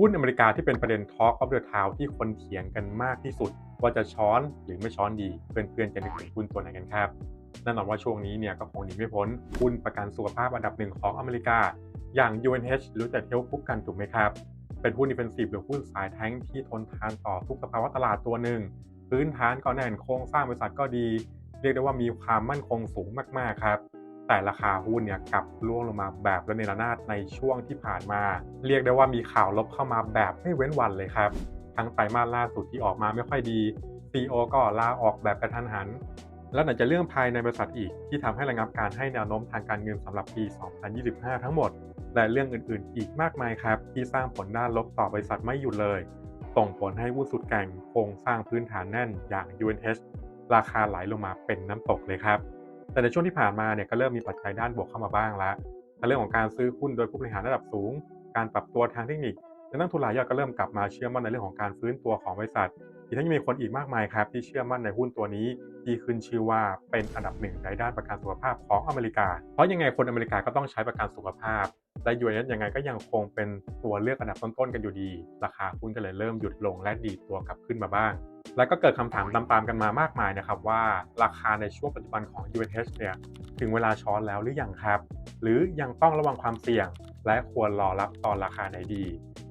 หุ้นอเมริกาที่เป็นประเด็น Talk of the Town ที่คนเถียงกันมากที่สุด ว่าจะช้อนหรือไม่ช้อนดี เพื่อนๆจะนึกถึงหุ้นตัวไหนกันครับแน่นอนว่าช่วงนี้เนี่ยก็คงหนีไม่พ้นหุ้นประกันสุขภาพอันดับหนึ่งของอเมริกา อย่าง UNH หรือแต่เทลคุกกันถูกไหมครับ เป็นหุ้นดิเฟนซีฟหรือหุ้นสายแท้งที่ทนทานต่อทุกสภาวะตลาดตัวหนึ่ง พื้นฐานก็แน่นโครงสร้างบริษัทก็ดี เรียกได้ว่ามีความมั่นคงสูงมากๆครับ แต่ราคาหุ้นเนี่ยกลับร่วงลงมาแบบระเนระนาดในช่วงที่ผ่านมา เรียกได้ว่ามีข่าวลบเข้ามาแบบไม่เว้นวันเลยครับ ทั้งไตรมาสล่าสุดที่ออกมาไม่ค่อยดี CEO ก็ลาออกแบบกระทันหัน แล้วไหนจะเรื่องภายในบริษัทอีกที่ทำให้ระงับการให้แนวโน้มทางการเงินสำหรับปี 2025 ทั้งหมด และเรื่องอื่นๆ อีกมากมายครับ ที่สร้างผลด้านลบต่อบริษัทไม่หยุดเลยส่งผลให้หุ้นสุดแก่งโครงสร้างพื้นฐานแน่นอย่าง UNH ราคาไหลลงมาเป็นน้ำตกเลยครับ แต่ในช่วงที่ผ่านมาเนี่ยก็เริ่มมีปัจจัยด้านบวกเข้ามาบ้างแล้วในเรื่องของการซื้อหุ้นโดยผู้บริหารระดับสูง การปรับตัวทางเทคนิคและนักทุนรายย่อยก็เริ่มกลับมาเชื่อมั่นในเรื่องของการฟื้นตัวของบริษัท กทั้งยังมีคนอีกมากมายครับที่เชื่อมั่นในหุ้นตัวนี้ที่ขึ้นชื่อว่าเป็นอันดับหนึ่งในด้านประกันสุขภาพของอเมริกา เพราะยังไงคนอเมริกาก็ต้องใช้ประกันสุขภาพ และ UNH ยังไงก็ยังคงเป็นตัวเลือกอันดับต้นๆกันอยู่ดี ราคาหุ้นก็เลยเริ่มหยุดลงและดีดตัวกลับขึ้นมาบ้าง แล้วก็เกิดคำถามตามๆกันมามากมายนะครับว่าราคาในช่วงปัจจุบันของ UNH เนี่ยถึงเวลาช้อนแล้วหรือยังครับ หรือยังต้องระวังความเสี่ยง และควรรอรับตอนราคาไหนดี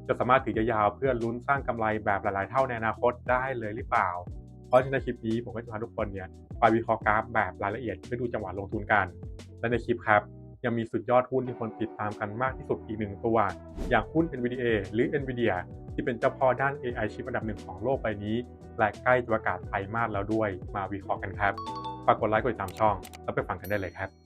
จะสามารถถือยาวๆเพื่อลุ้นสร้างกำไรแบบหลายๆ เท่าในอนาคตได้เลยหรือเปล่า เพราะฉะนั้นในคลิปนี้ผมก็จะพาทุกคนเนี่ยไปวิเคราะห์กราฟแบบรายละเอียดเพื่อดูจังหวะลงทุนกัน และในคลิปครับยังมีสุดยอดหุ้นที่คนติดตามกันมากที่สุดอีกหนึ่งตัว อย่างหุ้น NVDA หรือ NVIDIA ที่เป็นเจ้าพ่อด้าน AI ชิปอันดับหนึ่งของโลกใบนี้ และใกล้จะประกาศไตรมาสแล้วด้วย มาวิเคราะห์กันครับ ฝากกดไลค์กดติดตามช่อง แล้วไปฟังกันได้เลยครับ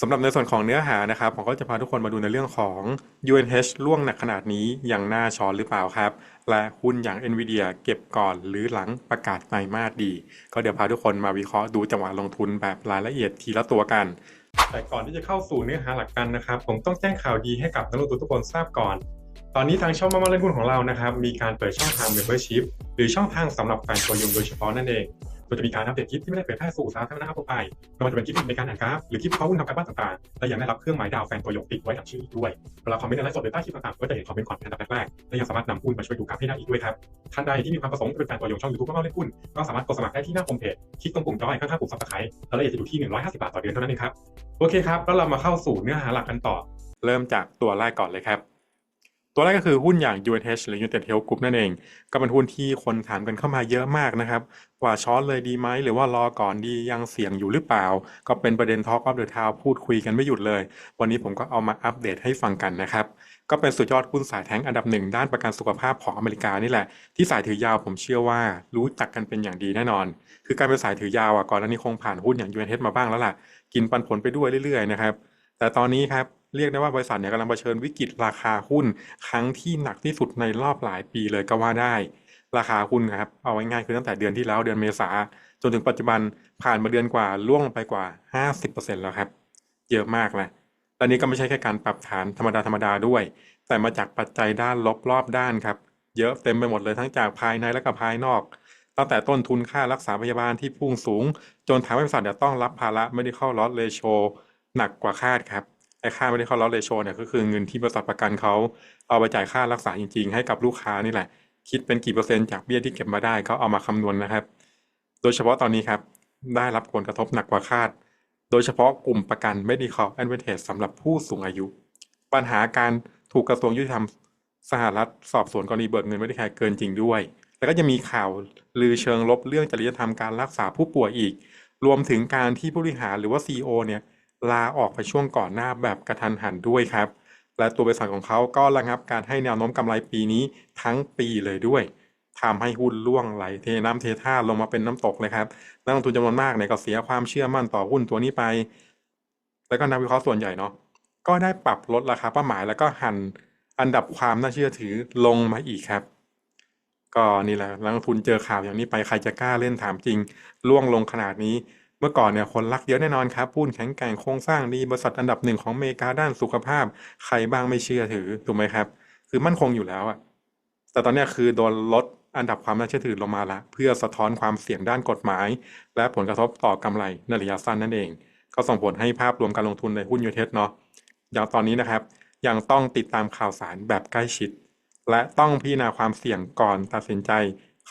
สำหรับในส่วนของเนื้อหานะครับผมก็จะพาทุกคนมาดูในเรื่องของ UNH ล่วงหนักขนาดนี้อยังน่าช้อนหรือเปล่าครับ และหุ้นอย่าง NVIDIA เก็บก่อนหรือหลังประกาศไตรมาสดี ก็เดี๋ยวพาทุกคนมาวิเคราะห์ดูจังหวะลงทุนแบบรายละเอียดทีละตัวกันแต่ก่อนที่จะเข้าสู่เนื้อหาหลักกันนะครับ ผมต้องแจ้งข่าวดีให้กับนักลงทุนทุกคนทราบก่อน ตอนนี้ทางช่องมามาเล่นหุ้นของเรานะครับมีการเปิดช่องทาง Membership หรือช่องทางสำหรับแฟนตัวยงโดยเฉพาะนั่นเอง โดยจะมีการอัปเดตคลิปที่ไม่ได้เผยแพร่สู่สาธารณะทั่วไปไม่ว่าจะเป็นคลิปในการอ่านกราฟหรือคลิปเข้อหุ้นทำการบ้านต่างๆ และยังได้รับเครื่องหมายดาวแฟนตัวยงติดไว้กับชื่อด้วยเวลาคอมเมนต์อะไรสดหรือใต้คลิปต่างๆก็จะเห็นคอมเมนต์ก่อนเป็นอันดับแรกๆและยังสามารถนำหุ้นมาช่วยดูกราฟให้ได้อีกด้วยครับท่านใดที่มีความประสงค์จะเป็นแฟนตัวยงช่องยูทูบมาเล่นหุ้นก็สามารถกดสมัครได้ที่หน้าโฮมเพจคลิกตรงปุ่มจอยข้างๆปุ่มซับสไครต์รายละเอียดจะอยู่ที่ 150 บาทต่อเดือนเท่านั้นเองครับโอเคครับแล้วเรามาเข้าสู่เนื้อหาหลักกันต่อ เริ่มจากตัวแรกก่อนเลยครับ ตัวแรกก็คือหุ้นอย่าง UNH หรือ United Health Group นั่นเอง ก็เป็นหุ้นที่คนถามกันเข้ามาเยอะมากนะครับว่าช้อนเลยดีไหม หรือว่ารอก่อนดียังเสี่ยงอยู่หรือเปล่า ก็เป็นประเด็น Talk of the Town พูดคุยกันไม่หยุดเลย วันนี้ผมก็เอามาอัปเดตให้ฟังกันนะครับ ก็เป็นสุดยอดหุ้นสายแท้งอันดับหนึ่งด้านประกันสุขภาพของอเมริกานี่แหละ ที่สายถือยาวผมเชื่อว่ารู้จักกันเป็นอย่างดีแน่นอน คือการเป็นสายถือยาวอะก่อนหน้านี้คงผ่านหุ้นอย่าง UNH มาบ้างแล้วล่ะกินปันผลไปด้วยเรื่อยๆนะครับแต่ตอนนี้ครับ เรียกได้ว่าบริษัทเนี่ยกำลังเผชิญวิกฤตราคาหุ้น ครั้งที่หนักที่สุดในรอบหลายปีเลยก็ว่าได้ ราคาหุ้นครับเอาง่ายๆคือตั้งแต่เดือนที่แล้วเดือนเมษาจนถึงปัจจุบันผ่านมาเดือนกว่าล่วงไปกว่า 50%แล้วครับ เยอะมากนะและนี้ก็ไม่ใช่แค่การปรับฐานธรรมดาธรรมดาด้วย แต่มาจากปัจจัยด้านลบรอบด้านครับ เยอะเต็มไปหมดเลยทั้งจากภายในและก็ภายนอก ตั้งแต่ต้นทุนค่ารักษาพยาบาลที่พุ่งสูง จนทำให้บริษัทเนี่ยต้องรับภาระ medical loss ratio หนักกว่าคาดครับ ค่า medical loss ratio เนี่ยก็คือเงินที่บริษัทประกันเขาเอาไปจ่ายค่ารักษาจริง ๆ ให้กับลูกค้านี่แหละ คิดเป็นกี่เปอร์เซ็นต์จากเบี้ยที่เก็บมาได้เขาเอามาคำนวณนะครับ โดยเฉพาะตอนนี้ครับได้รับผลกระทบหนักกว่าคาด โดยเฉพาะกลุ่มประกัน medical advantage สำหรับผู้สูงอายุ ปัญหาการถูกกระทรวงยุติธรรมสหรัฐสอบสวนกรณีเบิกเงินไม่ได้แคร์เกินจริงด้วย แล้วก็จะมีข่าวลือเชิงลบเรื่องจริยธรรมการรักษาผู้ป่วยอีก รวมถึงการที่ผู้บริหารหรือว่า CEO เนี่ย ลาออกไปช่วงก่อนหน้าแบบกระทันหันด้วยครับ และตัวบริษัทของเขาก็ระงับการให้แนวโน้มกำไรปีนี้ทั้งปีเลยด้วยทำให้หุ้นล่วงไหลเทน้ำเทท่าลงมาเป็นน้ำตกเลยครับนักลงทุนจำนวนมากเนี่ยก็เสียความเชื่อมั่นต่อหุ้นตัวนี้ไป แล้วก็นักวิเคราะห์ส่วนใหญ่เนาะก็ได้ปรับลดราคาเป้าหมายแล้วก็หันอันดับความน่าเชื่อถือลงมาอีกครับ ก็นี่แหละนักลงทุนเจอข่าวอย่างนี้ไปใครจะกล้าเล่นถามจริงล่วงลงขนาดนี้ เมื่อก่อนเนี่ยคนรักเยอะแน่นอนครับหุ้นแข็งแกร่งโครงสร้างดีบริษัทอันดับหนึ่งของอเมริกาด้านสุขภาพ ใครบ้างไม่เชื่อถือถูกไหมครับ คือมั่นคงอยู่แล้วอะแต่ตอนเนี้ยคือโดนลดอันดับความน่าเชื่อถือลงมาละเพื่อสะท้อนความเสี่ยงด้านกฎหมาย และผลกระทบต่อกำไรในระยะสั้นนั่นเอง ก็ส่งผลให้ภาพรวมการลงทุนในหุ้นยูเทสเนาะอย่างตอนนี้นะครับ ยังต้องติดตามข่าวสารแบบใกล้ชิด และต้องพิจารณาความเสี่ยงก่อนตัดสินใจ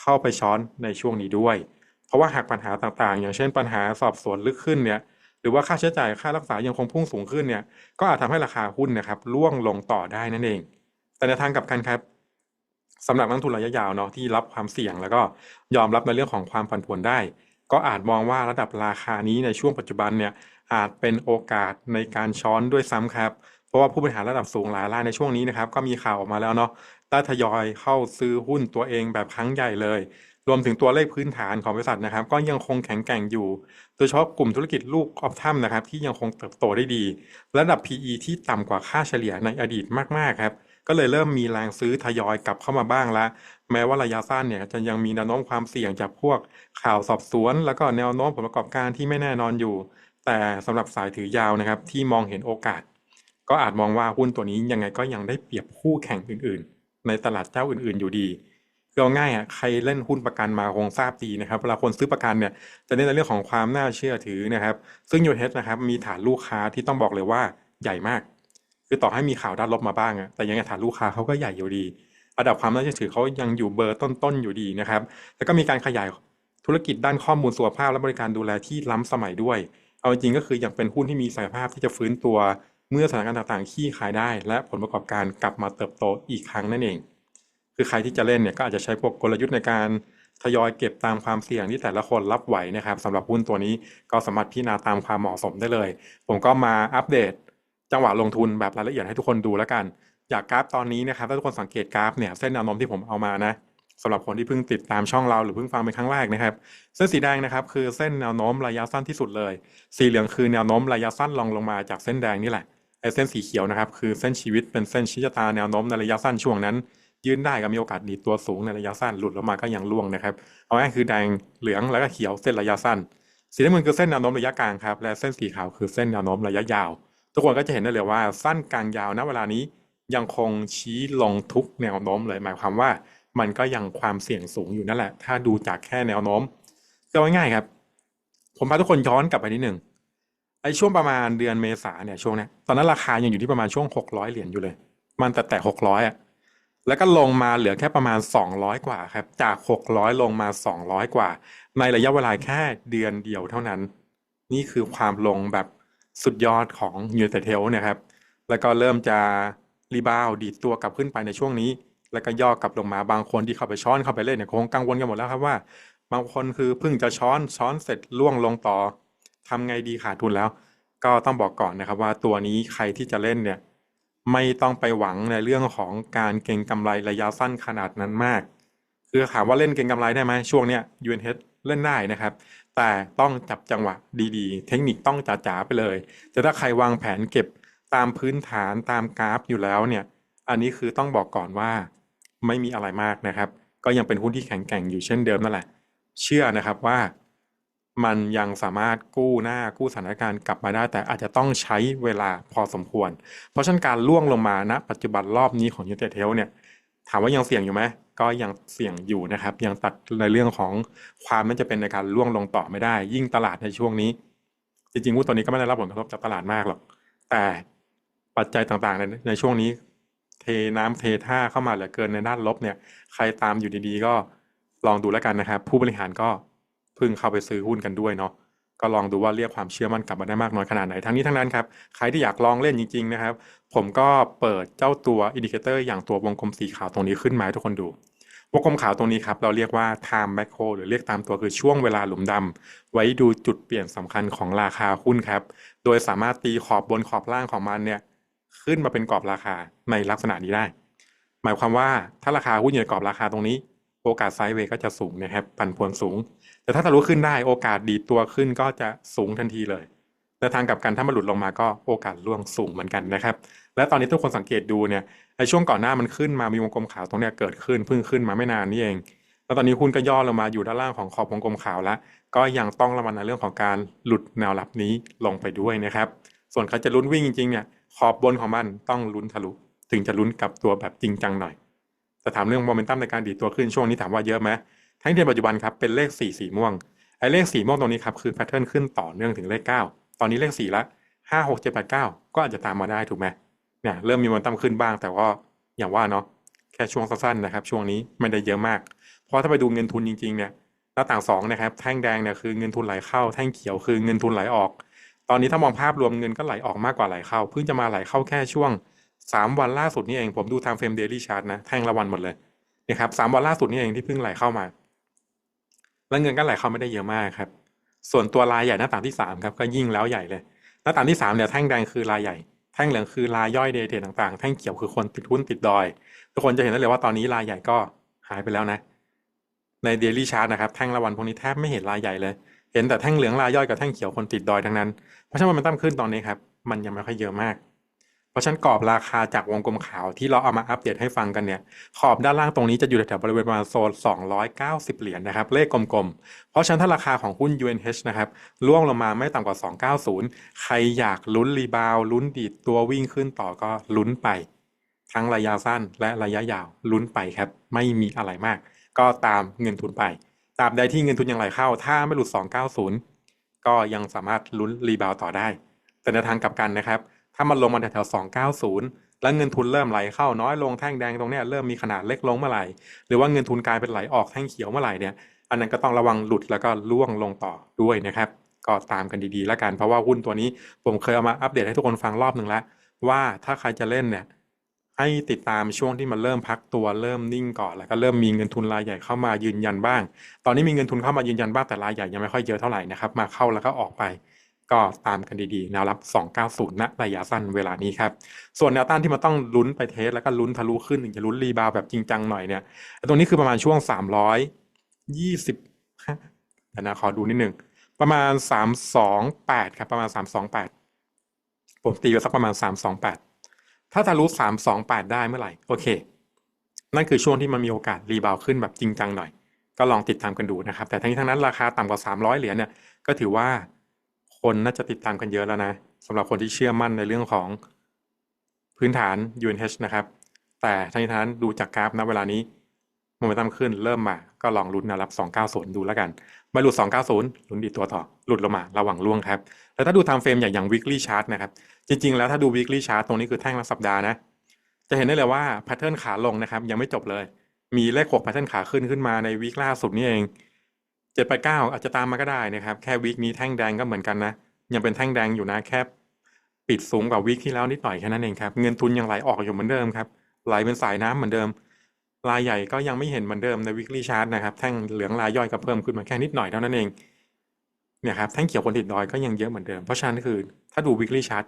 เข้าไปช้อนในช่วงนี้ด้วย เพราะว่าหากปัญหาต่างๆ อย่างเช่นปัญหาสอบสวนลึกขึ้นเนี่ยหรือว่าค่าใช้จ่ายค่ารักษายังคงพุ่งสูงขึ้นเนี่ยก็อาจทำให้ราคาหุ้นนะครับร่วงลงต่อได้นั่นเอง แต่ในทางกลับกันครับสำหรับนักทุนระยะยาวเนาะที่รับความเสี่ยงแล้วก็ยอมรับในเรื่องของความผันผวนได้ ก็อาจมองว่าระดับราคานี้ในช่วงปัจจุบันเนี่ยอาจเป็นโอกาสในการช้อนด้วยซ้ำครับ เพราะว่าผู้บริหารระดับสูงหลายรายในช่วงนี้นะครับก็มีข่าวออกมาแล้วเนาะได้ทยอยเข้าซื้อหุ้นตัวเองแบบครั้งใหญ่เลย รวมถึงตัวเลขพื้นฐานของบริษัทนะครับ ก็ยังคงแข็งแกร่งอยู่ โดยเฉพาะกลุ่มธุรกิจลูกออฟทัมนะครับ ที่ยังคงเติบโตได้ดี ระดับ PE ที่ต่ำกว่าค่าเฉลี่ยในอดีตมากๆครับก็เลยเริ่มมีแรงซื้อทยอยกลับเข้ามาบ้างละแม้ว่าระยะสั้นเนี่ยจะยังมีแนวโน้มความเสี่ยงจากพวกข่าวสอบสวน แล้วก็แนวโน้มผลประกอบการที่ไม่แน่นอนอยู่ แต่สำหรับสายถือยาวนะครับ ที่มองเห็นโอกาส ก็อาจมองว่าหุ้นตัวนี้ยังไงก็ยังได้เปรียบคู่แข่งอื่น ๆ ในตลาดเจ้าอื่น ๆ อยู่ดี คือเอาง่ายอะใครเล่นหุ้นประกันมาคงทราบดีนะครับเวลาคนซื้อประกันเนี่ยจะเน้นในเรื่องของความน่าเชื่อถือนะครับ ซึ่งยูเทสนะครับมีฐานลูกค้าที่ต้องบอกเลยว่าใหญ่มาก คือต่อให้มีข่าวด้านลบมาบ้างอะแต่ยังไงฐานลูกค้าเขาก็ใหญ่อยู่ดีระดับความน่าเชื่อถือเขายังอยู่เบอร์ต้นๆอยู่ดีนะครับ แล้วก็มีการขยายธุรกิจด้านข้อมูลสุขภาพและบริการดูแลที่ล้ำสมัยด้วย เอาจริงก็คือยังเป็นหุ้นที่มีศักยภาพที่จะฟื้นตัวเมื่อสถานการณ์ต่างๆขี้ขายได้ และผลประกอบการกลับมาเติบโตอีกครั้งนั่นเอง คือใครที่จะเล่นเนี่ยก็อาจจะใช้พวกกลยุทธ์ในการทยอยเก็บตามความเสี่ยงที่แต่ละคนรับไหวนะครับสำหรับหุ้นตัวนี้ก็สามารถพิจารณาตามความเหมาะสมได้เลย ผมก็มาอัปเดต จังหวะลงทุนแบบรายละเอียดให้ทุกคนดูแล้วกัน จากกราฟตอนนี้นะครับถ้าทุกคนสังเกตกราฟเนี่ยเส้นแนวโน้มที่ผมเอามานะสำหรับคนที่เพิ่งติดตามช่องเราหรือเพิ่งฟังเป็นครั้งแรกนะครับ เส้นสีแดงนะครับคือเส้นแนวโน้มระยะสั้นที่สุดเลย สีเหลืองคือแนวโน้มระยะสั้นรองลงมาจากเส้นแดงนี่แหละไอ้เส้นสีเขียวนะครับคือเส้นชีวิตเป็นเส้นชี้ชะตาแนวโน้มในระยะสั้นช่วงนั้น ยืนได้ก็มีโอกาสดีตัวสูงในระยะสั้นหลุดลงมาก็ยังร่วงนะครับเอาง่ายคือแดงเหลืองแล้วก็เขียวเส้นระยะสั้น สีน้ำเงินคือเส้นแนวโน้มระยะกลางครับและเส้นสีขาวคือเส้นแนวโน้มระยะยาว ทุกคนก็จะเห็นได้เลยว่าสั้นกลางยาวณเวลานี้ยังคงชี้ลงทุกแนวโน้มเลยหมายความว่า มันก็ยังความเสี่ยงสูงอยู่นั่นแหละ ถ้าดูจากแค่แนวโน้มก็ง่ายๆครับ ผมพาทุกคนย้อนกลับไปนิดหนึ่งไอ้ช่วงประมาณเดือนเมษาเนี่ยช่วงนี้ตอนนั้นราคายังอยู่ที่ประมาณช่วงหกร้อยเหรียญอยู่เลย มันแต่แต่หกร้อยอะ แล้วก็ลงมาเหลือแค่ประมาณสองร้อยกว่าครับ จากหกร้อยลงมาสองร้อยกว่า ในระยะเวลาแค่เดือนเดียวเท่านั้น นี่คือความลงแบบสุดยอดของยูเนเทลเนี่ยครับ แล้วก็เริ่มจะรีบาวดีดตัวกลับขึ้นไปในช่วงนี้ แล้วก็ย่อกลับลงมาบางคนที่เข้าไปช้อนเข้าไปเล่นเนี่ยคงกังวลกันหมดแล้วครับว่า บางคนคือเพิ่งจะช้อนช้อนเสร็จล่วงลงต่อทำไงดีขาดทุนแล้ว ก็ต้องบอกก่อนนะครับว่าตัวนี้ใครที่จะเล่นเนี่ย ไม่ต้องไปหวังในเรื่องของการเก็งกำไรระยะสั้นขนาดนั้นมาก คือถามว่าเล่นเก็งกำไรได้ไหมช่วงเนี้ย UNH เล่นได้นะครับ แต่ต้องจับจังหวะดีๆ เทคนิคต้องจ๋าๆไปเลย แต่ถ้าใครวางแผนเก็บตามพื้นฐานตามกราฟอยู่แล้วเนี่ย อันนี้คือต้องบอกก่อนว่าไม่มีอะไรมากนะครับ ก็ยังเป็นหุ้นที่แข็งแกร่งอยู่เช่นเดิมนั่นแหละ เชื่อนะครับว่า มันยังสามารถกู้หน้ากู้สถานการณ์กลับมาได้ แต่อาจจะต้องใช้เวลาพอสมควร เพราะฉะนั้นการล่วงลงมาณปัจจุบันรอบนี้ของยูเนเทลเนี่ยถามว่ายังเสี่ยงอยู่ไหมก็ยังเสี่ยงอยู่นะครับ ยังตัดในเรื่องของความน่าจะเป็นในการล่วงลงต่อไม่ได้ ยิ่งตลาดในช่วงนี้ จริงๆหุ้นตัวนี้ก็ไม่ได้รับผลกระทบจากตลาดมากหรอก แต่ปัจจัยต่างๆในในช่วงนี้ เทน้ำเทท่าเข้ามาเหลือเกินในด้านลบเนี่ย ใครตามอยู่ดีๆ ก็ลองดูแล้วกันนะครับ ผู้บริหารก็ เพิ่งเข้าไปซื้อหุ้นกันด้วยเนาะก็ลองดูว่าเรียกความเชื่อมั่นกลับมาได้มากน้อยขนาดไหนทั้งนี้ทั้งนั้นครับใครที่อยากลองเล่นจริงๆนะครับ ผมก็เปิดเจ้าตัวอินดิเคเตอร์อย่างตัววงกลมสีขาวตรงนี้ขึ้นมาให้ทุกคนดูวงกลมขาวตรงนี้ครับเราเรียกว่า time macro หรือเรียกตามตัวคือช่วงเวลาหลุมดำไว้ดูจุดเปลี่ยนสำคัญของราคาหุ้นครับ โดยสามารถตีขอบบนขอบล่างของมันเนี่ยขึ้นมาเป็นกรอบราคาในลักษณะนี้ได้ หมายความว่าถ้าราคาหุ้นอยู่ในกรอบราคาตรงนี้ โอกาสไซด์เวย์ก็จะสูงนะครับปันผวนสูง แต่ถ้าทะลุขึ้นได้โอกาสดีดตัวขึ้นก็จะสูงทันทีเลยแต่ทางกลับกันถ้ามันหลุดลงมาก็โอกาสร่วงสูงเหมือนกันนะครับ และตอนนี้ทุกคนสังเกตดูเนี่ยในช่วงก่อนหน้ามันขึ้นมามีวงกลมขาวตรงเนี้ยเกิดขึ้นเพิ่งขึ้นมาไม่นานนี่เอง แล้วตอนนี้หุ้นก็ย่อลงมาอยู่ด้านล่างของขอบวงกลมขาวแล้ว ก็ยังต้องระวังในเรื่องของการหลุดแนวรับนี้ลงไปด้วยนะครับ ส่วนใครจะลุ้นวิ่งจริงๆเนี่ยขอบบนของมันต้องลุ้นทะลุถึงจะลุ้นกลับตัวแบบจริงจังหน่อย แต่ถามเรื่องโมเมนตัมในการดีตัวขึ้นช่วงนี้ถามว่าเยอะไหมทั้งเทียนปัจจุบันครับเป็นเลข4สีม่วงไอ้เลขสีม่วงตรงนี้ครับคือแพทเทิร์นขึ้นต่อเนื่องถึงเลข 9 ตอนนี้เลข4ละ5 6 7 8 9ก็อาจจะตามมาได้ถูกไหมเนี่ยเริ่มมีโมเมนตัมขึ้นบ้าง แต่ว่าอย่างว่าเนาะแค่ช่วงสั้นๆนะครับ ช่วงนี้ไม่ได้เยอะมาก เพราะถ้าไปดูเงินทุนจริงๆเนี่ยหน้าต่างสองนะครับแท่งแดงเนี่ยคือเงินทุนไหลเข้า แท่งเขียวคือเงินทุนไหลออก ตอนนี้ถ้ามองภาพรวมเงินก็ไหลออกมากกว่าไหลเข้า เพิ่งจะมาไหลเข้าแค่ช่วง 3วันล่าสุดนี่เองผมดูทางเฟรมเดลี่ชาร์ตนะแท่งละวันหมดเลยนะครับสามวันล่าสุดนี่เองที่เพิ่งไหลเข้ามา แล้วเงินก็ไหลเข้าไม่ได้เยอะมากครับ ส่วนตัวรายใหญ่หน้าต่างที่3ครับก็ยิ่งแล้วใหญ่เลย หน้าต่างที่3เนี่ยแท่งแดงคือรายใหญ่แท่งเหลืองคือรายย่อยเดเทต่างๆ แท่งเขียวคือคนติดหุ้นติดดอย ทุกคนจะเห็นได้เลยว่าตอนนี้รายใหญ่ก็หายไปแล้วนะ ในเดลี่ชาร์ตนะครับแท่งละวันพวกนี้แทบไม่เห็นรายใหญ่เลย เห็นแต่แท่งเหลืองรายย่อยกับแท่งเขียวคนติดดอยทั้งนั้น เพราะฉะนั้นมันตั้มขึ้นตอนนี้ครับ มันยังไม่ค่อยเยอะมาก ราะฉะนั้นกรอบราคาจากวงกลมขาวที่เราเอามาอัปเดตให้ฟังกันเนี่ย ขอบด้านล่างตรงนี้จะอยู่แถวๆบริเวณประมาณโซน 290 เหรียญนะครับ เลขกลมๆ เพราะฉะนั้นถ้าราคาของหุ้น UNH นะครับล่วงลงมาไม่ต่ำกว่า 290 ใครอยากลุ้นรีบาวลุ้นดีดตัววิ่งขึ้นต่อก็ลุ้นไป ทั้งระยะสั้นและระยะยาวลุ้นไปครับ ไม่มีอะไรมาก ก็ตามเงินทุนไป ตาบใดที่เงินทุนยังไหลเข้า ถ้าไม่หลุด 290 ก็ยังสามารถลุ้นรีบาวต่อได้ แต่ในทางกลับกันนะครับ ถ้ามันลงมาแถวๆ290แล้วเงินทุนเริ่มไหลเข้าน้อยลงแท่งแดงตรงนี้เริ่มมีขนาดเล็กลงเมื่อไหร่ หรือว่าเงินทุนกลายเป็นไหลออกแท่งเขียวเมื่อไหร่เนี่ยอันนั้นก็ต้องระวังหลุดแล้วก็ล่วงลงต่อด้วยนะครับ ก็ตามกันดีๆ แล้วกันเพราะว่าหุ้นตัวนี้ผมเคยเอามาอัปเดตให้ทุกคนฟังรอบหนึ่งแล้ว ว่าถ้าใครจะเล่นเนี่ยให้ติดตามช่วงที่มันเริ่มพักตัวเริ่มนิ่งก่อนแล้วก็เริ่มมีเงินทุนรายใหญ่เข้ามายืนยันบ้าง ตอนนี้มีเงินทุนเข้ามายืนยันบ้างแต่รายใหญ่ยังไม่ค่อยเยอะเท่าไหร่นะครับมาเข้าแล้วก็ออกไป ก็ตามกันดีๆแนวรับ 290ณระยะสั้นเวลานี้ครับ ส่วนแนวต้านที่มันต้องลุ้นไปเทส แล้วก็ลุ้นทะลุขึ้นถึงจะลุ้นรีบาวแบบจริงจังหน่อยเนี่ยตรงนี้คือประมาณช่วง 320เดี๋ยนะขอดูนิดหนึ่งประมาณ 328 ครับประมาณ 328 ผมตีไว้สักประมาณ 328 ถ้าทะลุ 328 ได้เมื่อไหร่ โอเค นั่นคือช่วงที่มันมีโอกาสรีบาวขึ้นแบบจริงจังหน่อย ก็ลองติดตามกันดูนะครับ แต่ทั้งนี้ทั้งนั้นราคาต่ำกว่า 300 เหรียญเนี่ยก็ถือว่า คนน่าจะติดตามกันเยอะแล้วนะสำหรับคนที่เชื่อมั่นในเรื่องของพื้นฐาน UNH นะครับ แต่ทั้งนี้ทั้งนั้นดูจากกราฟณเวลานี้โมเมนตัมขึ้นเริ่มมา ก็ลองลุ้นแนวรับ 290 ดูแล้วกันไม่หลุด 290 ลุ้นดีดตัวต่อ หลุดลงมา ระวังล่วงครับ แล้วถ้าดูไทม์เฟรมอย่างอย่าง weekly chart นะครับ จริง ๆ แล้วถ้าดู weekly chart ตรงนี้คือแท่งละสัปดาห์นะ จะเห็นได้เลยว่าแพทเทิร์นขาลงนะครับ ยังไม่จบเลย มีเลข6แพทเทิร์นขาขึ้นขึ้นมาในวีคล่าสุดนี่เอง 789อาจจะตามมาก็ได้นะครับ แค่วีคนี้แท่งแดงก็เหมือนกันนะ ยังเป็นแท่งแดงอยู่นะแค่ปิดสูงกว่าวีคที่แล้วนิดหน่อยแค่นั้นเองครับ เงินทุนยังไหลออกอยู่เหมือนเดิมครับ ไหลเป็นสายน้ำเหมือนเดิม รายใหญ่ก็ยังไม่เห็นเหมือนเดิมใน weekly chart นะครับ แท่งเหลืองรายย่อยก็เพิ่มขึ้นมาแค่นิดหน่อยเท่านั้นเองเนี่ยครับ แท่งเขียวคนติดดอยก็ยังเยอะเหมือนเดิม เพราะฉะนั้นคือ ถ้าดู weekly chart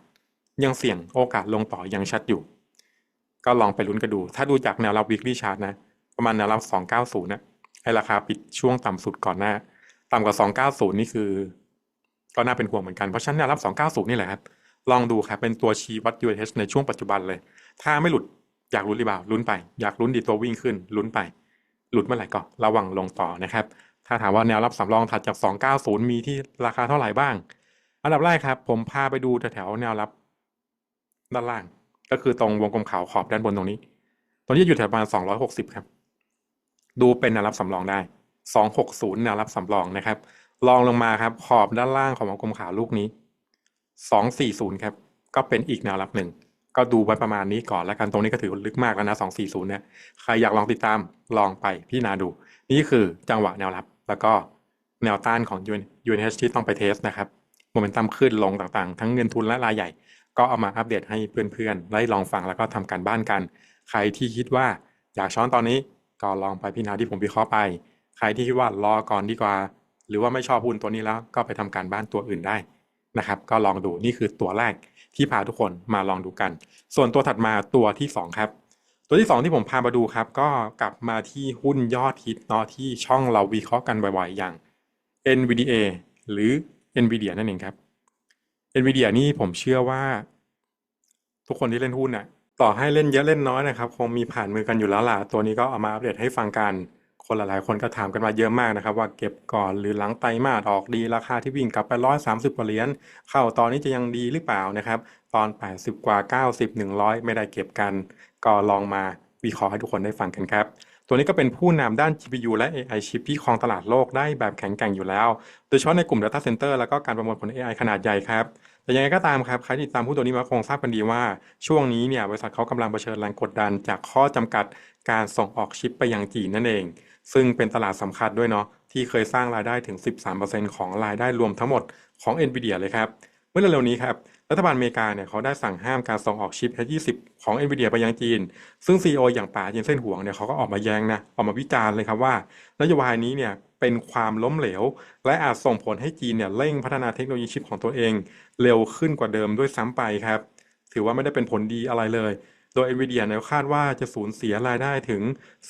ยังเสี่ยงโอกาสลงต่อยังชัดอยู่ ก็ลองไปลุ้นกันดู ถ้าดูจากแนวรับ weekly chart นะ ประมาณแนวรับ290นะ ให้ราคาปิดช่วงต่ำสุดก่อนหน้า ต่ำกว่า 290 นี่คือ ก็น่าเป็นห่วงเหมือนกัน เพราะฉะนั้นแนวรับ 290 นี่แหละครับ ลองดูครับเป็นตัวชี้วัด UH ในช่วงปัจจุบันเลย ถ้าไม่หลุดอยากลุ้นรีบาวลุ้นไป อยากลุ้นดีตัววิ่งขึ้นลุ้นไป หลุดเมื่อไหร่ก็ระวังลงต่อนะครับ ถ้าถามว่าแนวรับสำรองถัดจาก 290 มีที่ราคาเท่าไหร่บ้าง อันดับแรกครับ ผมพาไปดูแถวแนวรับด้านล่าง ก็คือตรงวงกลมขาวขอบด้านบนตรงนี้ตรงนี้อยู่แถวประมาณ 260 ครับ ดูเป็นแนวรับสำรองได้ 260แนวรับสำรองนะครับลองลงมาครับขอบด้านล่างของวงกลมขาวลูกนี้ 240ครับก็เป็นอีกแนวรับหนึ่งก็ดูไว้ประมาณนี้ก่อนแล้วกันตรงนี้ก็ถือลึกมากแล้วนะ240เนี่ยใครอยากลองติดตามลองไปพิจารณาดู นี่คือจังหวะแนวรับ แล้วก็แนวต้านของ UNH ที่ต้องไปเทสนะครับโมเมนตัมขึ้นลงต่างๆ ทั้งเงินทุนและรายใหญ่ ก็เอามาอัปเดตให้เพื่อนๆได้ลองฟังแล้วก็ทำการบ้านกัน ใครที่คิดว่าอยากช้อนตอนนี้ ก็ลองไปพิจารณาที่ผมวิเคราะห์ไป ใครที่คิดว่ารอก่อนดีกว่า หรือว่าไม่ชอบหุ้นตัวนี้แล้วก็ไปทำการบ้านตัวอื่นได้นะครับ ก็ลองดูนี่คือตัวแรกที่พาทุกคนมาลองดูกัน ส่วนตัวถัดมาตัวที่สองครับตัวที่สองที่ผมพามาดูครับ ก็กลับมาที่หุ้นยอดฮิตเนาะที่ช่องเราวิเคราะห์กันบ่อยๆอย่าง NVDA หรือ NVIDIA นั่นเองครับ NVIDIA นี่ผมเชื่อว่า ทุกคนที่เล่นหุ้นน่ะ ต่อให้เล่นเยอะเล่นน้อยนะครับคงมีผ่านมือกันอยู่แล้วล่ะตัวนี้ก็เอามาอัปเดตให้ฟังกัน คนหลายๆคนก็ถามกันมาเยอะมากนะครับ ว่าเก็บก่อนหรือหลังไตรมาสออกดีราคาที่วิ่งกลับไปร้อยสามสิบกว่าเหรียญเข้าตอนนี้จะยังดีหรือเปล่านะครับ ตอน 80 กว่า 90 100 ไม่ได้เก็บกัน ก็ลองมาวิเคราะห์ให้ทุกคนได้ฟังกันครับตัวนี้ก็เป็นผู้นำด้าน GPU และ AI ชิปที่ครองตลาดโลกได้แบบแข็งแกร่งอยู่แล้ว โดยเฉพาะในกลุ่ม Data Center แล้วก็การประมวลผล AI ขนาดใหญ่ครับ แต่ยังไงก็ตามครับใครที่ติดตามผู้ตัวนี้มาคงทราบกันดีว่า ช่วงนี้เนี่ยบริษัทเขากำลังเผชิญแรงกดดัน จากข้อจำกัดการส่งออกชิปไปยังจีนนั่นเอง ซึ่งเป็นตลาดสำคัญด้วยเนาะที่เคยสร้างรายได้ถึง 13%ของรายได้รวมทั้งหมดของ NVIDIA เลยครับ เมื่อเร็วๆนี้ครับรัฐบาลอเมริกาเนี่ยเขาได้สั่งห้ามการส่งออกชิป H20 ของ NVIDIA ไปยังจีน ซึ่ง CEO อย่างป๋าเยนเส้นหวงเนี่ยเขาก็ออกมาแย้งนะออกมาวิจารณ์เลยครับว่านโยบายนี้เนี่ย เป็นความล้มเหลว และอาจส่งผลให้จีนเนี่ยเร่งพัฒนาเทคโนโลยีชิปของตัวเอง เร็วขึ้นกว่าเดิมด้วยซ้ำไปครับ ถือว่าไม่ได้เป็นผลดีอะไรเลย โดย NVIDIA เนี่ยคาดว่าจะสูญเสียรายได้ถึง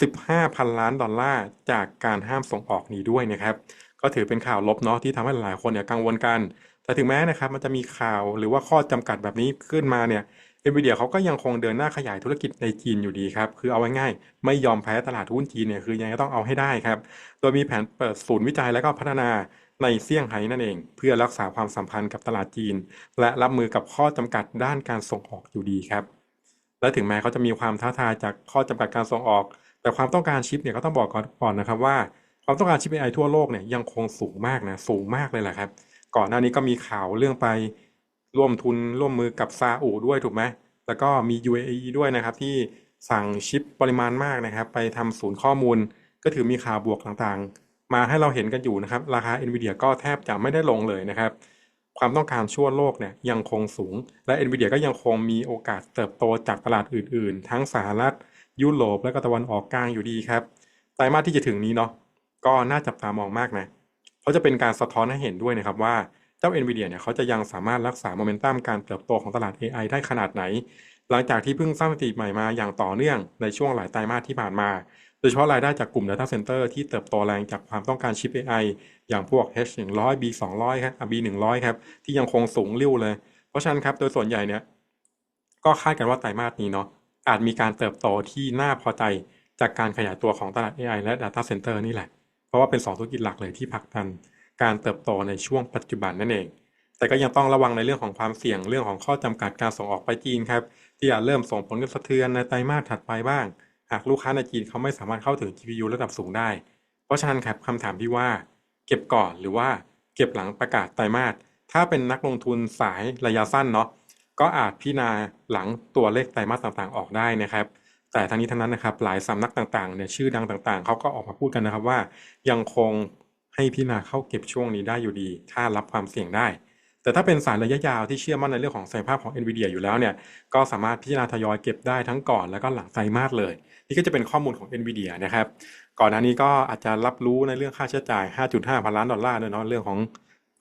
15พันล้านดอลลาร์จากการห้ามส่งออกนี้ด้วยนะครับก็ถือเป็นข่าวลบเนาะที่ทำให้หลายคนเนี่ยกังวลกัน แต่ถึงแม้นะครับมันจะมีข่าวหรือว่าข้อจำกัดแบบนี้ขึ้นมาเนี่ย NVIDIA เขาก็ยังคงเดินหน้าขยายธุรกิจในจีนอยู่ดีครับ คือเอาไว้ง่ายๆไม่ยอมแพ้ตลาดหุ้นจีนเนี่ยคือยังต้องเอาให้ได้ครับ โดยมีแผนเปิดศูนย์วิจัยและก็พัฒนาในเซี่ยงไฮ้นั่นเอง เพื่อรักษาความสัมพันธ์กับตลาดจีน และรับมือกับข้อจำกัดด้านการส่งออกอยู่ดีครับ และถึงแม้เขาจะมีความท้าทายจากข้อจำกัดการส่งออก แต่ความต้องการชิปเนี่ยก็ต้องบอกก่อนก่อนนะครับว่าความต้องการชิป AI ทั่วโลกเนี่ยยังคงสูงมากนะสูงมากเลยแหละครับ ก่อนหน้านี้ก็มีข่าวเรื่องไป ร่วมทุนร่วมมือกับซาอุด้วยถูกไหมแล้วก็มี UAE ด้วยนะครับ ที่สั่งชิปปริมาณมากนะครับ ไปทำศูนย์ข้อมูล ก็ถือมีข่าวบวกต่างๆ มาให้เราเห็นกันอยู่นะครับ ราคา NVIDIA ก็แทบจะไม่ได้ลงเลยนะครับ ความต้องการชั่วโลกเนี่ยยังคงสูง และ NVIDIA ก็ยังคงมีโอกาสเติบโตจากตลาดอื่นๆ ทั้งสหรัฐ ยุโรปและก็ตะวันออกกลางอยู่ดีครับไตรมาสที่จะถึงนี้เนาะก็น่าจับตามองมากนะเพราะจะเป็นการสะท้อนให้เห็นด้วยนะครับว่า เจ้า NVIDIA เนี่ยเขาจะยังสามารถรักษาโมเมนตัมการเติบโตของตลาด AI ได้ขนาดไหน หลังจากที่เพิ่งสร้างสถิติใหม่มาอย่างต่อเนื่องในช่วงหลายไตรมาสที่ผ่านมา โดยเฉพาะรายได้จากกลุ่ม Data Center ที่เติบโตแรงจากความต้องการชิป AI อย่างพวก H100 B200 ครับ B100 ครับที่ยังคงสูงริ่วเลย เพราะฉะนั้นครับโดยส่วนใหญ่เนี่ยก็คาดกันว่าไตรมาสนี้เนาะอาจมีการเติบโตที่น่าพอใจจากการขยายตัวของตลาด AI และ Data Center นี่แหละ เพราะว่าเป็นสองธุรกิจหลักเลยที่ผลักดัน การเติบโตในช่วงปัจจุบันนั่นเอง แต่ก็ยังต้องระวังในเรื่องของความเสี่ยงเรื่องของข้อจำกัดการส่งออกไปจีนครับที่อาจเริ่มส่งผลกระทบสะเทือนในไตรมาสถัดไปบ้าง หากลูกค้าในจีนเขาไม่สามารถเข้าถึง GPU ระดับสูงได้ เพราะฉะนั้นครับคำถามที่ว่า เก็บก่อนหรือว่าเก็บหลังประกาศไตรมาสถ้าเป็นนักลงทุนสายระยะสั้นเนาะก็อาจพิจารณาหลังตัวเลขไตรมาสต่างๆ ออกได้นะครับ แต่ทั้งนี้ทั้งนั้นนะครับหลายสำนักต่างๆเนี่ยชื่อดังต่างๆเขาก็ออกมาพูดกันนะครับว่า ยังคง ให้พิจารณาเข้าเก็บช่วงนี้ได้อยู่ดี ถ้ารับความเสี่ยงได้ แต่ถ้าเป็นสายระยะยาวที่เชื่อมั่นในเรื่องของศักยภาพของ NVIDIA อยู่แล้วเนี่ยก็สามารถพิจารณาทยอยเก็บได้ทั้งก่อนแล้วก็หลังไตรมาสเลย นี่ก็จะเป็นข้อมูลของ NVIDIA นะครับก่อนหน้านี้ก็อาจจะรับรู้ในเรื่องค่าใช้จ่าย 5.5 พันล้านดอลลาร์เนาะเรื่องของ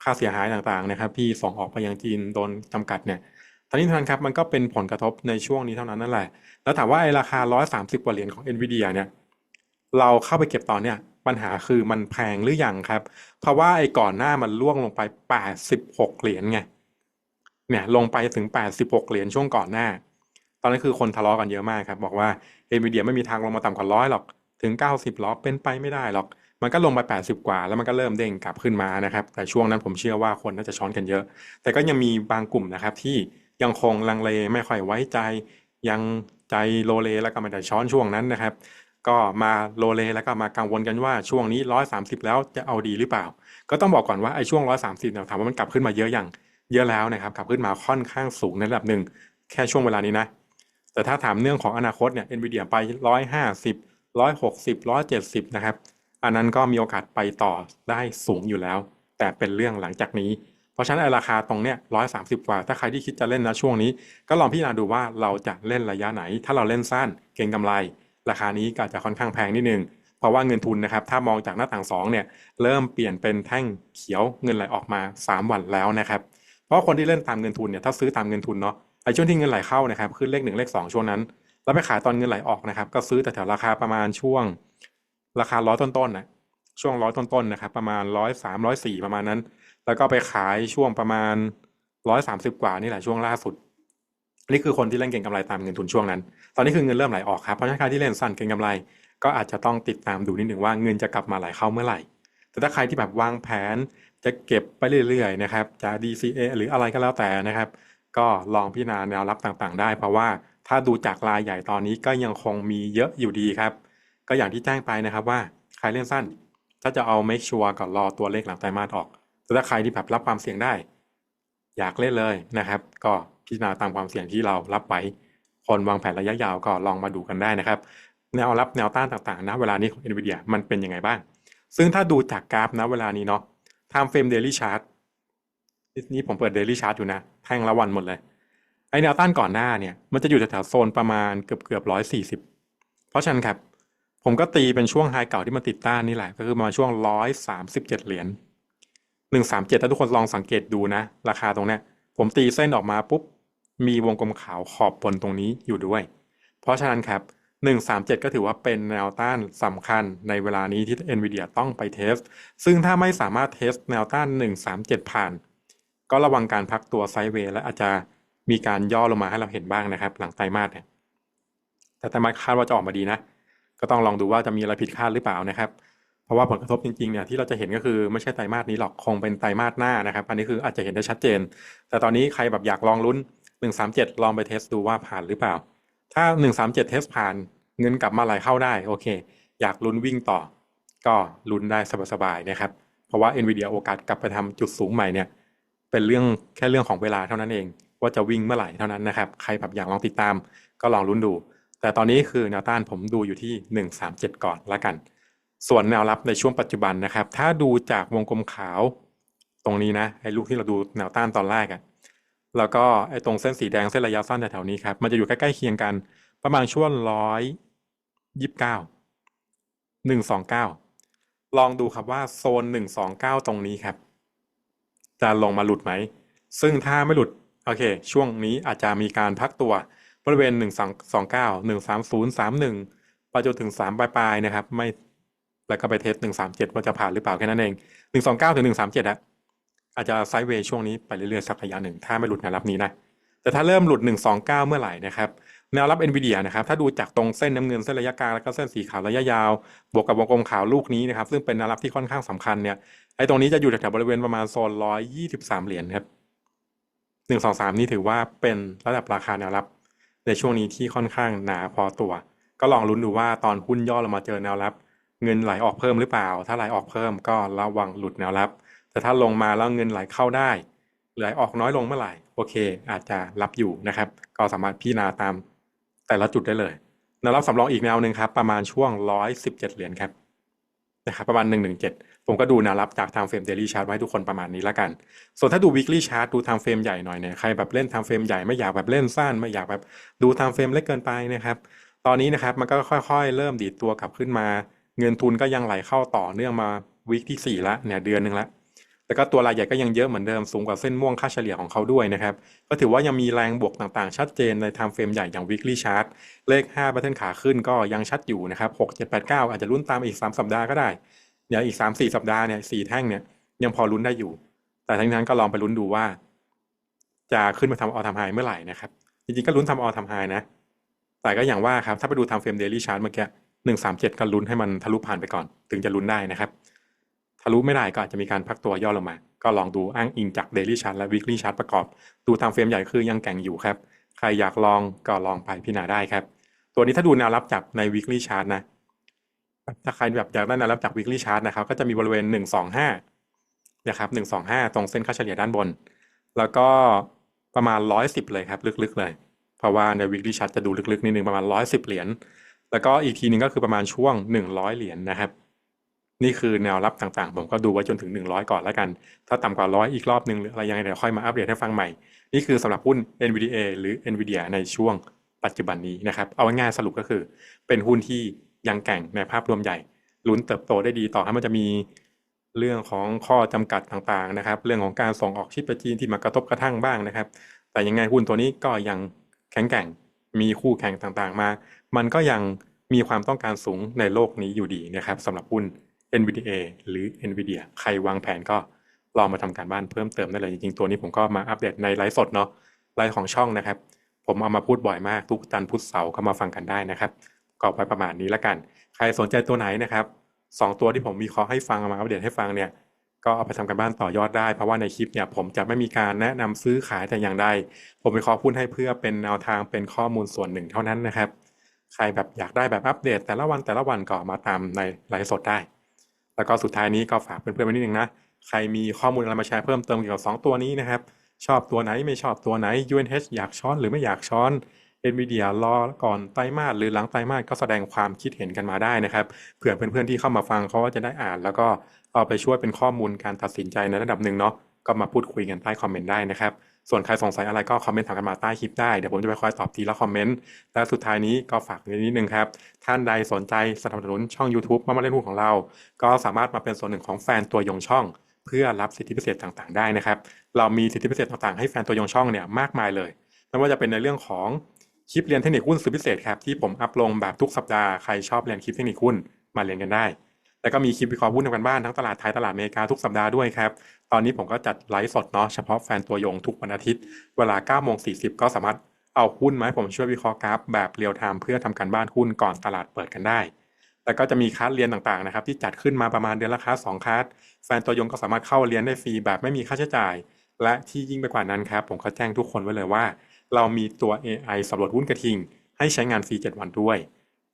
ค่าเสียหายต่างๆนะครับที่ส่งออกไปยังจีนโดนจำกัดเนี่ยทั้งนี้ทั้งนั้นครับมันก็เป็นผลกระทบในช่วงนี้เท่านั้นนั่นแหละ แล้วถามว่าไอ้ราคา 130 กว่าเหรียญของ NVIDIA เนี่ย เราเข้าไปเก็บตอนเนี่ย ปัญหาคือมันแพงหรือยังครับ เพราะว่าไอ้ก่อนหน้ามันล่วงลงไป 86 เหรียญไงเนี่ยลงไปถึง 86 เหรียญช่วงก่อนหน้า ตอนนั้นคือคนทะเลาะกันเยอะมากครับ บอกว่า NVIDIA ไม่มีทางลงมาต่ำกว่าร้อยหรอกถึง 90หรอเป็นไปไม่ได้หรอก มันก็ลงไป 80 กว่า แล้วมันก็เริ่มเด้งกลับขึ้นมานะครับ แต่ช่วงนั้นผมเชื่อว่าคนน่าจะช้อนกันเยอะ แต่ก็ยังมีบางกลุ่มนะครับที่ยังคงลังเลไม่ค่อยไว้ใจ ยังใจโลเลแล้วก็ไมาแต่ช้อนช่วงนั้นนะครับ ก็มาโลเลแล้วก็มากังวลกันว่าช่วงนี้ 130 แล้วจะเอาดีหรือเปล่า ก็ต้องบอกก่อนว่าไอ้ช่วง 130เนี่ยถามว่ามันกลับขึ้นมาเยอะอย่างเยอะแล้วนะครับกลับขึ้นมาค่อนข้างสูงในระดับหนึ่งแค่ช่วงเวลานี้นะ แต่ถ้าถามเรื่องของอนาคตเนี่ย NVIDIA ไป 150 160 170 นะครับ อันนั้นก็มีโอกาสไปต่อได้สูงอยู่แล้ว แต่เป็นเรื่องหลังจากนี้ เพราะฉะนั้นราคาตรงเนี้ย130 กว่า ถ้าใครที่คิดจะเล่นนะช่วงนี้ ก็ลองพิจารณาดูว่าเราจะเล่นระยะไหน ถ้าเราเล่นสั้นเก็งกำไร ราคานี้ก็จะค่อนข้างแพงนิดนึงเพราะว่าเงินทุนนะครับ ถ้ามองจากหน้าต่างสองเนี่ยเริ่มเปลี่ยนเป็นแท่งเขียวเงินไหลออกมา 3 วันแล้วนะครับ เพราะคนที่เล่นตามเงินทุนเนี่ยถ้าซื้อตามเงินทุนเนาะไอช่วงที่เงินไหลเข้านะครับขึ้นเลขหนึ่งเลขสองช่วงนั้น แล้วไปขายตอนเงินไหลออกนะครับ ก็ซื้อแต่แถวราคาประมาณช่วง ราคาร้อยต้นๆนะช่วงร้อยต้นๆนะครับประมาณร้อยสามร้อยสี่ประมาณนั้น แล้วก็ไปขายช่วงประมาณร้อยสามสิบกว่านี่แหละช่วงล่าสุด นี่คือคนที่เล่นเก็งกำไรตามเงินทุนช่วงนั้น ตอนนี้คือเงินเริ่มไหลออกครับ เพราะฉะนั้นใครที่เล่นสั้นเก็งกำไร ก็อาจจะต้องติดตามดูนิดหนึ่งว่าเงินจะกลับมาไหลเข้าเมื่อไหร่ แต่ถ้าใครที่แบบวางแผนจะเก็บไปเรื่อยๆนะครับจะ DCA หรืออะไรก็แล้วแต่นะครับ ก็ลองพิจารณาแนวรับต่างๆ ได้ เพราะว่าถ้าดูจากรายใหญ่ตอนนี้ก็ยังคงมีเยอะอยู่ดีครับ ก็อย่างที่แจ้งไปนะครับว่าใครเล่นสั้น ถ้าจะเอา make sure ก่อนรอตัวเลขหลังไตรมาสออก แต่ถ้าใครที่แบบรับความเสี่ยงได้ อยากเล่นเลยนะครับ ก็ พิจารณาตามความเสี่ยงที่เรารับไว้คนวางแผนระยะยาวก็ลองมาดูกันได้นะครับ แนวรับแนวต้านต่างๆนะเวลานี้ของ NVIDIA มันเป็นยังไงบ้าง ซึ่งถ้าดูจากกราฟนะเวลานี้เนาะ time frame daily chart นี่ผมเปิด daily chart อยู่นะ แท่งละวันหมดเลย ไอแนวต้านก่อนหน้าเนี่ย มันจะอยู่แถวโซนประมาณเกือบเกือบร้อยสี่สิบเพราะฉะนั้นครับ ผมก็ตีเป็นช่วงไฮเก่าที่มันติดต้านนี่แหละ ก็คือมาช่วงร้อยสามสิบเจ็ดเหรียญหนึ่งสามเจ็ดถ้าทุกคนลองสังเกตดูนะ ราคาตรงเนี้ยผมตีเส้นออกมาปุ๊บ มีวงกลมขาวขอบบนตรงนี้อยู่ด้วย เพราะฉะนั้นครับ 137 ก็ถือว่าเป็นแนวต้านสำคัญในเวลานี้ที่ NVIDIA ต้องไปเทส ซึ่งถ้าไม่สามารถเทสแนวต้าน 137 ผ่าน ก็ระวังการพักตัวไซด์เวย์และอาจจะมีการย่อลงมาให้เราเห็นบ้างนะครับ หลังไตรมาสเนี่ยแต่ไตรมาสคาดว่าจะออกมาดีนะ ก็ต้องลองดูว่าจะมีอะไรผิดคาดหรือเปล่านะครับเพราะว่าผลกระทบจริงๆเนี่ยที่เราจะเห็นก็คือไม่ใช่ไตรมาสนี้หรอกคงเป็นไตรมาสหน้านะครับ อันนี้คืออาจจะเห็นได้ชัดเจน แต่ตอนนี้ใครแบบอยากลองลุ้น 137ลองไปเทสดูว่าผ่านหรือเปล่า ถ้า137เทสผ่านเงินกลับมาไหลเข้าได้โอเค อยากลุ้นวิ่งต่อ ก็ลุ้นได้สบายๆนะครับ เพราะว่า NVIDIA โอกาสกลับไปทำจุดสูงใหม่เนี่ย เป็นเรื่องแค่เรื่องของเวลาเท่านั้นเอง ว่าจะวิ่งเมื่อไหร่เท่านั้นนะครับ ใครแบบอยากลองติดตามก็ลองลุ้นดู แต่ตอนนี้คือแนวต้านผมดูอยู่ที่ 137 ก่อนละกัน ส่วนแนวรับในช่วงปัจจุบันนะครับ ถ้าดูจากวงกลมขาวตรงนี้นะไอ้ลูกที่เราดูแนวต้านตอนแรกอะ แล้วก็ไอ้ตรงเส้นสีแดงเส้นระยะสั้นแถวๆนี้ครับ มันจะอยู่ใกล้ๆเคียงกัน ประมาณช่วงร้อยยี่สิบเก้าหนึ่งสองเก้าลองดูครับว่าโซนหนึ่งสองเก้าตรงนี้ครับ จะลงมาหลุดไหม ซึ่งถ้าไม่หลุด โอเค ช่วงนี้อาจจะมีการพักตัวบริเวณหนึ่งสองสองเก้าหนึ่งสามศูนย์สามหนึ่งไปจนถึงสามปลายๆนะครับ ไม่แล้วก็ไปเทสหนึ่งสามเจ็ดว่าจะผ่านหรือเปล่าแค่นั้นเองหนึ่งสองเก้าถึงหนึ่งสามเจ็ดอะ อาจจะไซด์เวย์ช่วงนี้ไปเรื่อยๆสักระยะหนึ่งถ้าไม่หลุดแนวรับนี้นะแต่ถ้าเริ่มหลุด 129 เมื่อไหร่นะครับแนวรับ NVIDIA นะครับถ้าดูจากตรงเส้นน้ำเงินเส้นระยะกลางแล้วก็เส้นสีขาวระยะยาว บวกกับวงกลมขาวลูกนี้นะครับซึ่งเป็นแนวรับที่ค่อนข้างสำคัญเนี่ยไอ้ตรงนี้จะอยู่แถวๆบริเวณประมาณโซน 123 เหรียญครับ123 นี่ถือว่าเป็นระดับราคาแนวรับ ในช่วงนี้ที่ค่อนข้างหนาพอตัว ก็ลองลุ้นดูว่าตอนหุ้นย่อลงมาเจอแนวรับ เงินไหลออกเพิ่มหรือเปล่า ถ้าไหลออกเพิ่มก็ระวังหลุดแนวรับ แต่ถ้าลงมาแล้วเงินไหลเข้าได้ไหลออกน้อยลงเมื่อไหร่โอเค อาจจะรับอยู่นะครับ ก็สามารถพิจารณาตามแต่ละจุดได้เลยแนวรับสำรองอีกแนวหนึ่งครับประมาณช่วง 117 เหรียญครับนะครับประมาณ 117 ผมก็ดูแนวรับจาก time frame daily chart ไว้ให้ทุกคนประมาณนี้ละกัน ส่วนถ้าดู weekly chart ดู time frame ใหญ่หน่อยเนี่ยใครแบบเล่น time frame ใหญ่ไม่อยากแบบเล่นสั้นไม่อยากแบบดู time frame เล็กเกินไปนะครับตอนนี้นะครับมันก็ค่อยๆ เริ่มดีดตัวกลับขึ้นมา เงินทุนก็ยังไหลเข้าต่อเนื่องมาวีคที่4ละเนี่ยเดือนหนึ่งละ แล้วก็ตัวรายใหญ่ก็ยังเยอะเหมือนเดิมสูงกว่าเส้นม่วงค่าเฉลี่ยของเขาด้วยนะครับ ก็ถือว่ายังมีแรงบวกต่างๆ ชัดเจนใน time frame ใหญ่อย่าง weekly chart เลข5 pattern ขาขึ้นก็ยังชัดอยู่นะครับ6 7 8 9 อาจจะลุ้นตามอีก 3 สัปดาห์ก็ได้เดี๋ยวอีก 3 4 สัปดาห์เนี่ย4แท่งเนี่ยยังพอลุ้นได้อยู่ แต่ทั้งนี้ทั้นก็ลองไปลุ้นดูว่า จะขึ้นมาทำ all time high เมื่อไหร่นะครับจริงๆก็ลุ้นทำ all time high นะแต่ก็อย่างว่าครับถ้าไปดู time frame daily chart เมื่อกี้137ก็ลุ้นให้มันทะลุผ่านไปก่อน ถึงจะลุ้นได้นะครับะลุไม่ได้ก็อาจจะมีการพักตัวย่อลงมา ก็ลองดูอ้างอิงจาก daily chart และ weekly chart ประกอบ ดู time frame ใหญ่คือยังแก่งอยู่ครับ ใครอยากลองก็ลองไปพิจารณาได้ครับ ตัวนี้ถ้าดูแนวรับจากใน weekly chart นะถ้าใครแบบอยากได้แนวรับจาก weekly chart นะครับก็จะมีบริเวณ 125นะครับ125 ตรงเส้นค่าเฉลี่ยด้านบน แล้วก็ประมาณ 110 เลยครับลึกๆเลย เพราะว่าใน weekly chart จะดูลึกๆนิดนึงประมาณ 110 เหรียญแล้วก็อีกทีหนึงก็คือประมาณช่วง 100 เหรียญนะครับ นี่คือแนวรับต่างๆ ผมก็ดูไว้จนถึง 100 ก่อนแล้วกัน ถ้าต่ำกว่า100อีกรอบนึงหรืออะไรยังไงเดี๋ยวค่อยมาอัปเดตให้ฟังใหม่ นี่คือสำหรับหุ้น NVDA หรือ NVIDIA ในช่วงปัจจุบันนี้นะครับ เอาง่ายๆสรุปก็คือ เป็นหุ้นที่ยังแกร่งในภาพรวมใหญ่ลุ้นเติบโตได้ดีต่อให้มันจะมีเรื่องของข้อจำกัดต่างๆนะครับ เรื่องของการส่งออกชิปไปจีนที่มากระทบกระทั่งบ้างนะครับ แต่ยังไงหุ้นตัวนี้ก็ยังแข็งแกร่งมีคู่แข่งต่างๆมา มันก็ยังมีความต้องการสูงในโลกนี้อยู่ดีนะครับสำหรับหุ้น NVDA หรือ NVIDIA ใครวางแผนก็ลองมาทำการบ้านเพิ่มเติมได้เลยจริงๆตัวนี้ผมก็มาอัปเดตในไลฟ์สดเนาะไลฟ์ของช่องนะครับ ผมเอามาพูดบ่อยมากทุกจันทร์พุธเสาร์เข้ามาฟังกันได้นะครับก็ไปประมาณนี้ละกัน ใครสนใจตัวไหนนะครับสองตัวที่ผมมีขอให้ฟังเอามาอัปเดตให้ฟังเนี่ยก็เอาไปทำกันบ้านต่อยอดได้ เพราะว่าในคลิปเนี่ยผมจะไม่มีการแนะนำซื้อขายแต่อย่างใดผมวิเคราะห์หุ้นให้เพื่อเป็นแนวทางเป็นข้อมูลส่วนหนึ่งเท่านั้นนะครับ ใครแบบอยากได้แบบอัปเดต แต่ละวันแต่ละวันก็มาตามในไลฟ์สดได้ แล้วก็สุดท้ายนี้ก็ฝากเพื่อนๆไว้นิดนึงนะ ใครมีข้อมูลอะไรมาแชร์เพิ่มเติมเกี่ยวกับสองตัวนี้นะครับ ชอบตัวไหนไม่ชอบตัวไหน UNH อยากช้อนหรือไม่อยากช้อน NVIDIA รอก่อนไตรมาสหรือหลังไตรมาสก็แสดงความคิดเห็นกันมาได้นะครับเผื่อเพื่อนๆที่เข้ามาฟังเขาก็จะได้อ่าน แล้วก็เอาไปช่วยเป็นข้อมูลการตัดสินใจในระดับหนึ่งเนาะก็มาพูดคุยกันใต้คอมเมนต์ได้นะครับ ส่วนใครสงสัยอะไรก็คอมเมนต์ถามกันมาใต้คลิปได้ เดี๋ยวผมจะไปคอยตอบทีละคอมเมนต์ และสุดท้ายนี้ก็ฝากไว้นิดนึงครับ ท่านใดสนใจสนับสนุนช่อง YouTube มามาเล่นหุ้นของเรา ก็สามารถมาเป็นส่วนหนึ่งของแฟนตัวยงช่อง เพื่อรับสิทธิพิเศษต่างๆ ได้นะครับ เรามีสิทธิพิเศษต่างๆ ให้แฟนตัวยงช่องเนี่ยมากมายเลย ไม่ว่าจะเป็นในเรื่องของคลิปเรียนเทคนิคหุ้นสุดพิเศษครับที่ผมอัพลงแบบทุกสัปดาห์ ใครชอบเรียนคลิปเทคนิคหุ้นมาเรียนกันได้ แล้วก็มีคลิปวิเคราะห์หุ้นทำกันบ้านทั้งตลาดไทยตลาดอเมริกาทุกสัปดาห์ด้วยครับ ตอนนี้ผมก็จัดไลฟ์สดเนาะเฉพาะแฟนตัวยงทุกวันอาทิตย์ เวลา9โมง40 ก็สามารถเอาหุ้นมาให้ผมช่วยวิเคราะห์กราฟแบบเรียลไทม์เพื่อทำการบ้านหุ้นก่อนตลาดเปิดกันได้ แล้วก็จะมีคลาสเรียนต่างๆนะครับที่จัดขึ้นมาประมาณเดือนละคลาสสองคลาสแฟนตัวยงก็สามารถเข้าเรียนได้ฟรีแบบไม่มีค่าใช้จ่าย และที่ยิ่งไปกว่านั้นครับผมก็แจ้งทุกคนไว้เลยว่า เรามีตัว AI สำรวจหุ้นกระทิง ให้ใช้งานฟรี 7 วันด้วย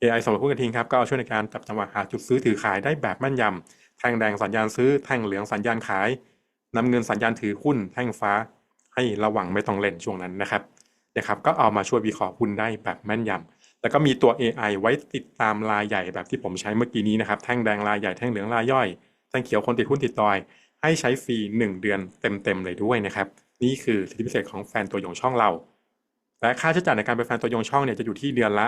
AI สำหรวจหุ้กระทิงครับก็เอาช่วยในการจับจังหวะหาจุดซื้อถือขายได้แบบแม่นยำแท่งแดงสัญญาณซื้อแท่งเหลืองสัญญาณขายนำเงินสัญญาณถือหุ้นแท่งฟ้า ให้ระวังไม่ต้องเล่นช่วงนั้นนะครับนะครับก็เอามาช่วยวิเคราะห์หุ้นได้แบบแม่นยำแล้วก็มีตัว AI ไว้ติดตามรายใหญ่แบบที่ผมใช้เมื่อกี้นี้นะครับแท่งแดงรายใหญ่แท่งเหลืองรายย่อยแท่งเขียวคนติดหุ้นติดดอย ให้ใช้ฟรี1 เดือนเต็มๆเลยด้วยนะครับนี่คือสิทธิพิเศษของแฟนตัวยงช่องเรา และค่าใช้จ่ายในการเป็นแฟนตัวยงช่องเนี่ยจะอยู่ที่เดือนละ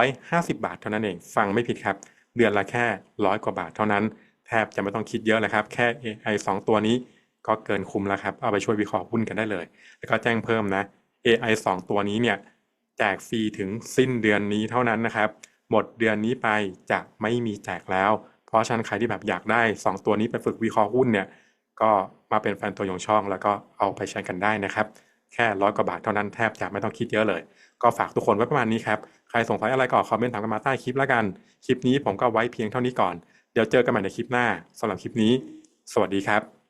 150 บาทเท่านั้นเอง ฟังไม่ผิดครับ เดือนละแค่ร้อยกว่าบาทเท่านั้น แทบจะไม่ต้องคิดเยอะเลยครับ แค่ AI 2 ตัวนี้ก็เกินคุ้มแล้วครับ เอาไปช่วยวิเคราะห์หุ้นกันได้เลย แล้วก็แจ้งเพิ่มนะ AI 2 ตัวนี้เนี่ยแจกฟรีถึงสิ้นเดือนนี้เท่านั้นนะครับ หมดเดือนนี้ไปจะไม่มีแจกแล้ว เพราะฉะนั้นใครที่แบบอยากได้ 2 ตัวนี้ไปฝึกวิเคราะห์หุ้นเนี่ย ก็มาเป็นแฟนตัวยงช่อง แล้วก็เอาไปใช้กันได้นะครับ แค่ร้อยกว่าบาทเท่านั้นแทบจะไม่ต้องคิดเยอะเลย ก็ฝากทุกคนไว้ประมาณนี้ครับ ใครสงสัยอะไรก็คอมเมนต์ถามกันมาใต้คลิปแล้วกัน คลิปนี้ผมก็ไว้เพียงเท่านี้ก่อน เดี๋ยวเจอกันใหม่ในคลิปหน้าสำหรับคลิปนี้ สวัสดีครับ